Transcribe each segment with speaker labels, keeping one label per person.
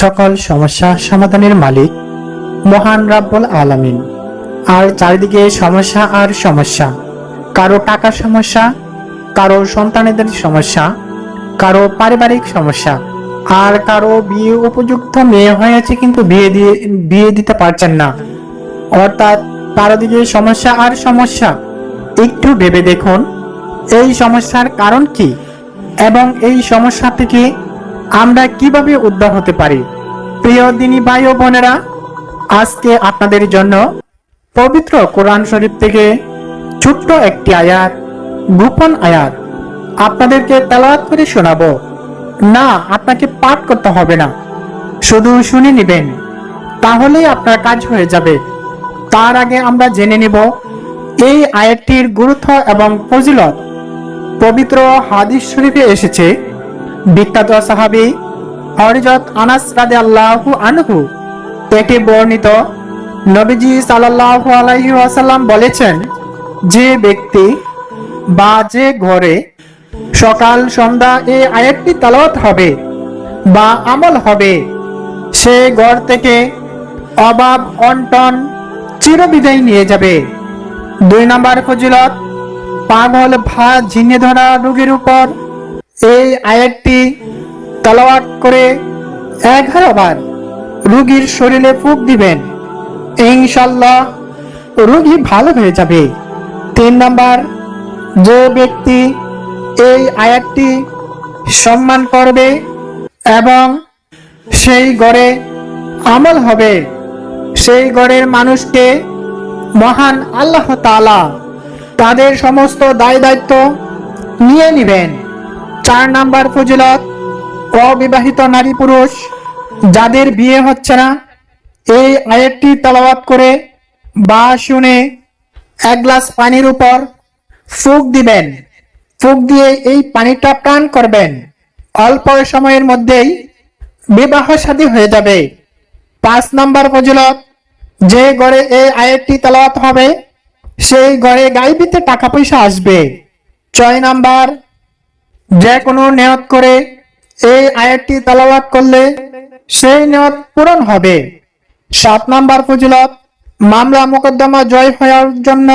Speaker 1: সকল সমস্যা সমাধানের মালিক, মহান রাব্বুল আলামিন। আর চারিদিকে সমস্যা আর সমস্যা, কারও টাকার সমস্যা, কারও সন্তানেদের সমস্যা, কারও পারিবারিক সমস্যা, আর কারও বিয়ে উপযুক্ত মেয়ে হয়েছে কিন্তু বিয়ে দিয়ে, বিয়ে দিতে পারছেন না। অর্থাৎ চারদিকে সমস্যা আর সমস্যা। একটু ভেবে দেখুন, এই সমস্যার কারণ কি? এবং এই সমস্যা থেকে আমরা কীভাবে উদ্ধার হতে পারি? প্রিয় দিনী ভাই ও বোনেরা, আজকে আপনাদের জন্য পবিত্র কোরআন শরীফ থেকে ছোট্ট একটি আয়াত, গোপন আয়াত আপনাদেরকে তেলাওয়াত করে শোনাবো। না, আপনাকে পাঠ করতে হবে না। শুধু শুনে নেবেন, তাহলেই আপনার কাজ হয়ে যাবে। তার আগে আমরা জেনে নেব, এই আয়াতটির গুরুত্ব এবং ফজিলত পবিত্র হাদিস শরীফে এসেছে। বিখ্যাত সাহাবি হরিজত আনাস রাদে আল্লাহু আনহু থেকে বর্ণিত। নবীজি সাল্লাল্লাহু আলাইহি ওয়াসাল্লাম বলেছেন, যে ব্যক্তি বা যে ঘরে সকাল, সন্ধ্যা এই আয়াতটি তালাওয়াত হবে বা আমল হবে, সে ঘর থেকে অভাব অন্টন চিরবিদায় নিয়ে যাবে। দুই নম্বর ফজিলত, পাগল ভা ঝিনে ধরা রোগীর উপর এই আয়াতটি তালাওয়াত করে এগারো বার রুগীর শরীরে ফুক দিবেন। ইনশাল্লাহ রুগী ভালো হয়ে যাবে। তিন নাম্বার, যে ব্যক্তি এই আয়াতটি সম্মান করবে এবং সেই গড়ে আমল হবে, সেই গড়ের মানুষকে মহান আল্লাহ তাআলা তাদের সমস্ত দায় দায়িত্ব নিয়ে নেবেন। চার নাম্বার ফজিলত, অবিবাহিত নারী পুরুষ যাদের বিয়ে হচ্ছে না, এই আয়াতটি তালাওয়াত করে বা শুনে এক গ্লাস পানির উপর ফুক দিবেন। ফুক দিয়ে এই পানিটা পান করবেন। অল্প সময়ের মধ্যেই বিবাহ শাদী হয়ে যাবে। পাঁচ নাম্বার ফজিলত, যে ঘরে এই আয়াতটি তালাওয়াত হবে, সেই ঘরে গাইবিতে টাকা পয়সা আসবে। ছয় নাম্বার যে কোনো নিয়ত করে এই আয়াতটি তালাওয়াত করলে সেই নিয়ত পূরণ হবে। সাত নাম্বার ফজিলত, মামলা মোকদ্দমা জয় হওয়ার জন্য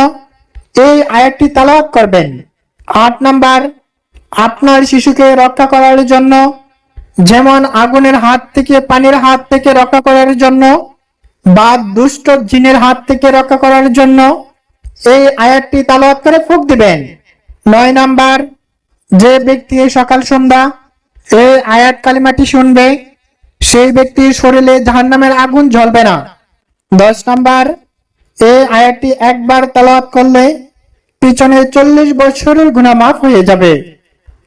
Speaker 1: এই আয়াতটি তালাওয়াত করবেন। আট নাম্বার, আপনার শিশুকে রক্ষা করার জন্য, যেমন আগুনের হাত থেকে, পানির হাত থেকে রক্ষা করার জন্য বা দুষ্ট জিনের হাত থেকে রক্ষা করার জন্য এই আয়াতটি তালাওয়াত করে ফুক দিবেন। নয় নাম্বার যে ব্যক্তি সকাল সন্ধ্যা এই আয়াত কালিমাটি শুনবে, সেই ব্যক্তির শরীরে জাহান্নামের আগুন জ্বলবে না। দশ নাম্বার, এই আয়াতটি একবার তালাওয়াত করলে পিছনে চল্লিশ বছরের গুণা মাফ হয়ে যাবে।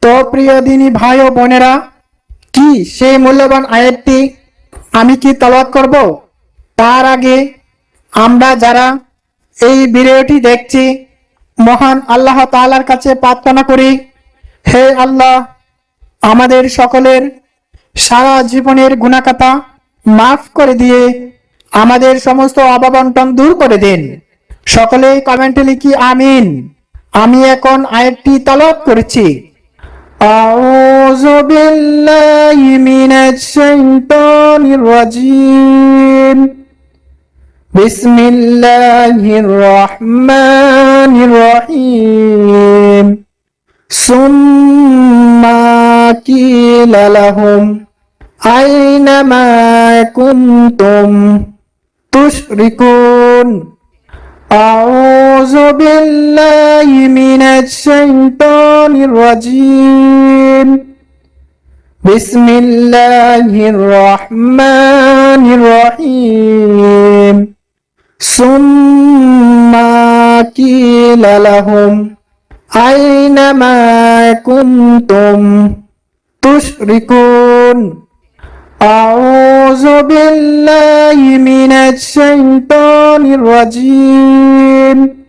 Speaker 1: তো প্রিয় দিনী ভাই ও বোনেরা, কি সেই মূল্যবান আয়াতটি আমি কি তালাওয়াত করব? তার আগে আমরা যারা এই ভিডিওটি দেখছি, মহান আল্লাহ তালার কাছে প্রার্থনা করি হে আল্লাহ আমাদের সকলের সারা জীবনের গুণাকাতা মাফ করে দিয়ে আমাদের সমস্ত অভাবন্টন দূর করে দিন সকলেই কমেন্টে লিখি আমিন আমি এখন আয়াতটি তালাত করেছি أعوذ بالله من الشيطان الرجيم بسم الله الرحمن الرحيم ثم قيل لهم أين ما كنتم تشركون أعوذ بالله من الشيطان الرجيم بسم الله الرحمن الرحيم ثم قيل لهم أين ما كنتم تشركون أعوذ بالله من الشيطان الرجيم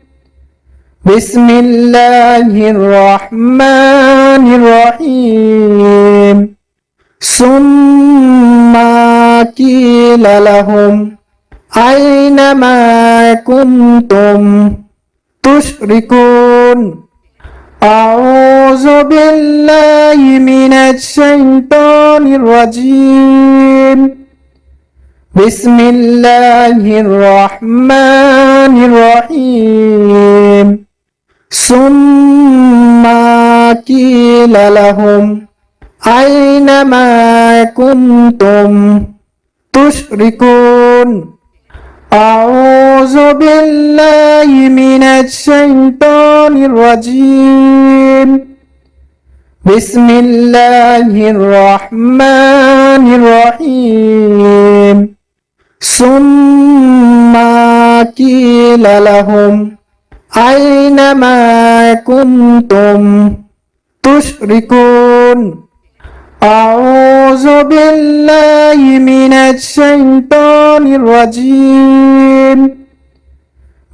Speaker 1: بسم الله الرحمن الرحيم ثم قيل لهم أين ما كنتم تشركون أعوذ بالله من الشيطان الرجيم بسم الله الرحمن الرحيم ثم قيل لهم أين ما كنتم تشركون أعوذ بالله من الشيطان الرجيم بسم الله الرحمن الرحيم ثم قيل لهم أين ما كنتم تشركون أعوذ بالله من الشيطان الرجيم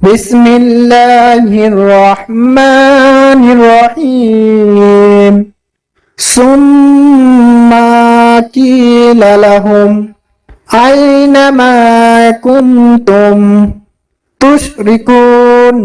Speaker 1: بسم الله الرحمن الرحيم ثم قيل لهم أين ما كنتم تشركون